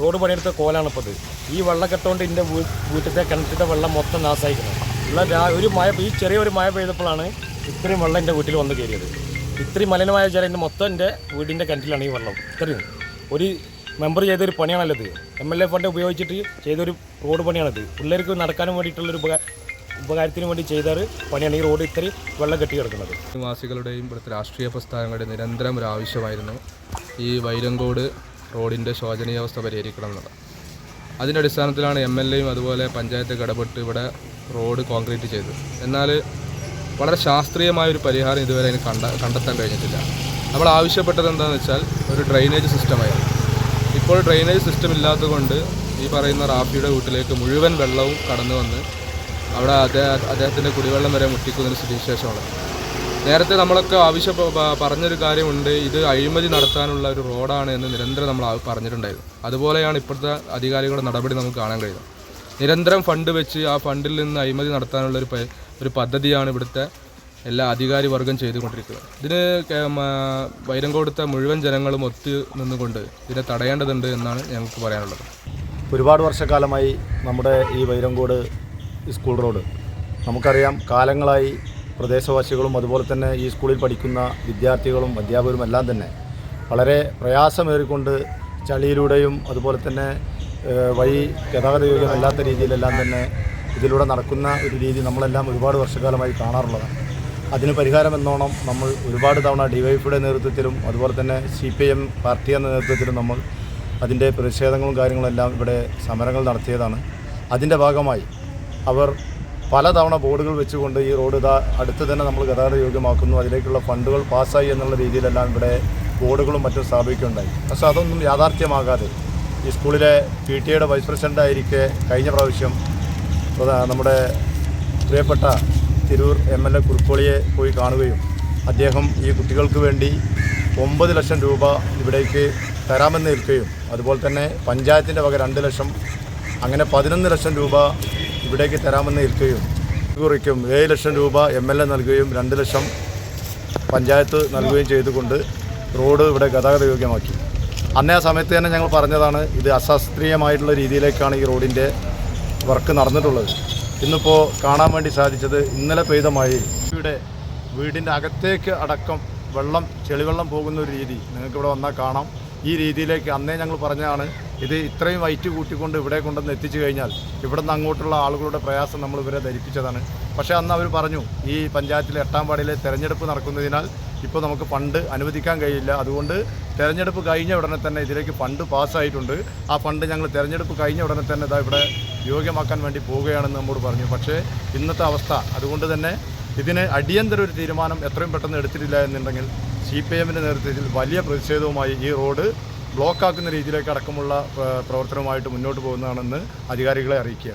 Road പണിയെടുത്ത കോലാണ് ഇപ്പോൾ ഈ വെള്ളക്കെട്ടുകൊണ്ട് എന്റെ വീട്ടിലത്തെ കിണറ്റിന്റെ വെള്ളം മൊത്തം നാശമായിരിക്കുന്നത് ഉള്ള ഒരു മഴ ഈ ചെറിയൊരു മഴ പെയ്തപ്പോഴാണ് ഇത്രയും വെള്ളം എന്റെ വീട്ടിൽ വന്ന് കയറിയത് ഇത്രയും മലിനമായ ജലം എന്റെ മൊത്തം എന്റെ വീടിന്റെ കിണറ്റിലാണ് ഈ വെള്ളം. ഇത്രയും. ഒരു മെമ്പർ ചെയ്തൊരു പണിയാണല്ലത്. എം എൽ എ ഫണ്ട് ഉപയോഗിച്ചിട്ട് ചെയ്തൊരു റോഡ് പണിയാണത്. പിള്ളേർക്ക് നടക്കാനും വേണ്ടിയിട്ടുള്ളൊരു ഉപകാ ഉപകാരത്തിന് വേണ്ടി ചെയ്ത പണിയാണ് ഈ റോഡ് ഇത്രയും വെള്ളം കെട്ടി കിടക്കുന്നത്. നിവാസികളുടെയും ഇവിടുത്തെ രാഷ്ട്രീയ പ്രസ്ഥാനങ്ങളുടെയും നിരന്തരം ഒരു ആവശ്യമായിരുന്നു. ഈ വൈരങ്കോട് റോഡിന്റെ ശോചനീയാവസ്ഥ പരിഹരിക്കണം എന്നുള്ളത്. അതിന്റെ അടിസ്ഥാനത്തിലാണ് എം എൽ എയും അതുപോലെ പഞ്ചായത്ത് ഇടപെട്ട് ഇവിടെ റോഡ് കോൺക്രീറ്റ് ചെയ്തത്. എന്നാൽ വളരെ ശാസ്ത്രീയമായൊരു പരിഹാരം ഇതുവരെ അതിന് കണ്ട കണ്ടെത്താൻ കഴിഞ്ഞിട്ടില്ല. നമ്മൾ ആവശ്യപ്പെട്ടത് എന്താണെന്ന് വെച്ചാൽ ഒരു ഡ്രെയിനേജ് സിസ്റ്റമായിരുന്നു. ഇപ്പോൾ ഡ്രെയിനേജ് സിസ്റ്റം ഇല്ലാത്തതുകൊണ്ട് ഈ പറയുന്ന റാഫിയുടെ വീട്ടിലേക്ക് മുഴുവൻ വെള്ളവും കടന്നു വന്ന് അവിടെ അദ്ദേഹം അദ്ദേഹത്തിന്റെ കുടിവെള്ളം വരെ മുട്ടിക്കുന്നതിന് സ്ഥിതിവിശേഷമുള്ളത്. നേരത്തെ നമ്മളൊക്കെ ആവശ്യം പറഞ്ഞൊരു കാര്യമുണ്ട്. ഇത് അഴിമതി നടത്താനുള്ള ഒരു റോഡാണ് എന്ന് നിരന്തരം നമ്മൾ പറഞ്ഞിട്ടുണ്ടായിരുന്നു. അതുപോലെയാണ് ഇപ്പോഴത്തെ അധികാരികളുടെ നടപടി നമുക്ക് കാണാൻ കഴിയുന്നത്. നിരന്തരം ഫണ്ട് വെച്ച് ആ ഫണ്ടിൽ നിന്ന് അഴിമതി നടത്താനുള്ള ഒരു ഒരു പദ്ധതിയാണ് ഇവിടുത്തെ എല്ലാ അധികാരി വർഗം ചെയ്തുകൊണ്ടിരിക്കുന്നത്. ഇതിന് മ- മുഴുവൻ ജനങ്ങളും ഒത്തു നിന്നുകൊണ്ട് ഇതിനെ തടയേണ്ടതുണ്ട് എന്നാണ് ഞങ്ങൾക്ക് പറയാനുള്ളത്. ഒരുപാട് വർഷക്കാലമായി നമ്മുടെ ഈ വൈരങ്കോട് സ്കൂൾ റോഡ് നമുക്കറിയാം കാലങ്ങളായി പ്രദേശവാസികളും അതുപോലെ തന്നെ ഈ സ്കൂളിൽ പഠിക്കുന്ന വിദ്യാർത്ഥികളും അധ്യാപകരും എല്ലാം തന്നെ വളരെ പ്രയാസമേറിക്കൊണ്ട് ചളിയിലൂടെയും അതുപോലെ തന്നെ വഴി യോഗ്യമല്ലാത്ത രീതിയിലെല്ലാം തന്നെ ഇതിലൂടെ നടക്കുന്ന ഒരു രീതി നമ്മളെല്ലാം ഒരുപാട് വർഷക്കാലമായി കാണാറുള്ളതാണ്. അതിന് പരിഹാരം എന്നോണം നമ്മൾ ഒരുപാട് തവണ ഡിവൈഫിയുടെ നേതൃത്വത്തിലും അതുപോലെ തന്നെ സി പി എം പാർട്ടി എന്ന നേതൃത്വത്തിലും നമ്മൾ അതിന്റെ പ്രതിഷേധങ്ങളും കാര്യങ്ങളെല്ലാം ഇവിടെ സമരങ്ങൾ നടത്തിയതാണ്. അതിന്റെ ഭാഗമായി അവർ പലതവണ ബോർഡുകൾ വെച്ചുകൊണ്ട് ഈ റോഡ് ഇതാ അടുത്ത് തന്നെ നമ്മൾ ഗതാഗത യോഗ്യമാക്കുന്നു അതിലേക്കുള്ള ഫണ്ടുകൾ പാസ്സായി എന്നുള്ള രീതിയിലെല്ലാം ഇവിടെ ബോർഡുകളും മറ്റും സ്ഥാപിക്കുകയുണ്ടായി. പക്ഷേ അതൊന്നും യാഥാർത്ഥ്യമാകാതെ ഈ സ്കൂളിലെ പി ടി എയുടെ വൈസ് പ്രസിഡന്റ് ആയിരിക്കെ കഴിഞ്ഞ പ്രാവശ്യം നമ്മുടെ പ്രിയപ്പെട്ട തിരൂർ എം എൽ എ കുറുക്കോളിയെ പോയി കാണുകയും അദ്ദേഹം ഈ കുട്ടികൾക്ക് വേണ്ടി ഒമ്പത് ലക്ഷം രൂപ ഇവിടേക്ക് തരാമെന്ന് നിൽക്കുകയും അതുപോലെ തന്നെ പഞ്ചായത്തിന്റെ വക രണ്ട് ലക്ഷം അങ്ങനെ പതിനൊന്ന് ലക്ഷം രൂപ ഇവിടേക്ക് തരാമെന്ന് ഇരിക്കുകയും കുറിക്കും ഏഴ് ലക്ഷം രൂപ എം എൽ എ നൽകുകയും രണ്ട് ലക്ഷം പഞ്ചായത്ത് നൽകുകയും ചെയ്തുകൊണ്ട് റോഡ് ഇവിടെ ഗതാഗത യോഗ്യമാക്കി അന്നേ ആ സമയത്ത് തന്നെ ഞങ്ങൾ പറഞ്ഞതാണ് ഇത് അശാസ്ത്രീയമായിട്ടുള്ള രീതിയിലേക്കാണ് ഈ റോഡിന്റെ വർക്ക് നടന്നിട്ടുള്ളത്. ഇന്നിപ്പോൾ കാണാൻ വേണ്ടി സാധിച്ചത് ഇന്നലെ പെയ്ത മഴയിൽ. ഇവിടെ വീടിന്റെ അകത്തേക്ക് അടക്കം വെള്ളം ചെളിവെള്ളം പോകുന്ന ഒരു രീതി നിങ്ങൾക്ക് ഇവിടെ വന്നാൽ കാണാം. ഈ രീതിയിലേക്ക് അന്നേ ഞങ്ങൾ പറഞ്ഞതാണ് ഇത് ഇത്രയും വൈറ്റ് കൂട്ടിക്കൊണ്ട് ഇവിടെ കൊണ്ടുവന്ന് എത്തിച്ചു കഴിഞ്ഞാൽ ഇവിടെ നിന്ന് അങ്ങോട്ടുള്ള ആളുകളുടെ പ്രയാസം നമ്മൾ ഇവരെ ധരിപ്പിച്ചതാണ്. പക്ഷേ അന്ന് അവർ പറഞ്ഞു ഈ പഞ്ചായത്തിലെ എട്ടാം വാർഡിലെ തെരഞ്ഞെടുപ്പ് നടക്കുന്നതിനാൽ ഇപ്പോൾ നമുക്ക് ഫണ്ട് അനുവദിക്കാൻ കഴിയില്ല. അതുകൊണ്ട് തെരഞ്ഞെടുപ്പ് കഴിഞ്ഞ ഉടനെ തന്നെ ഇതിലേക്ക് ഫണ്ട് പാസ്സായിട്ടുണ്ട്. ആ ഫണ്ട് ഞങ്ങൾ തെരഞ്ഞെടുപ്പ് കഴിഞ്ഞ ഉടനെ തന്നെ ഇതാ ഇവിടെ യോഗ്യമാക്കാൻ വേണ്ടി പോവുകയാണെന്ന് നമ്മോട് പറഞ്ഞു. പക്ഷേ ഇന്നത്തെ അവസ്ഥ അതുകൊണ്ട് തന്നെ ഇതിന് അടിയന്തര ഒരു തീരുമാനം എത്രയും പെട്ടെന്ന് എടുത്തിട്ടില്ല എന്നുണ്ടെങ്കിൽ സി പി എമ്മിന്റെ നേതൃത്വത്തിൽ വലിയ പ്രതിഷേധവുമായി ഈ റോഡ് ബ്ലോക്കാക്കുന്ന രീതിയിലേക്ക് അടക്കമുള്ള പ്രവർത്തനവുമായിട്ട് മുന്നോട്ട് പോകുന്നതാണെന്ന് അധികാരികളെ അറിയിക്കുക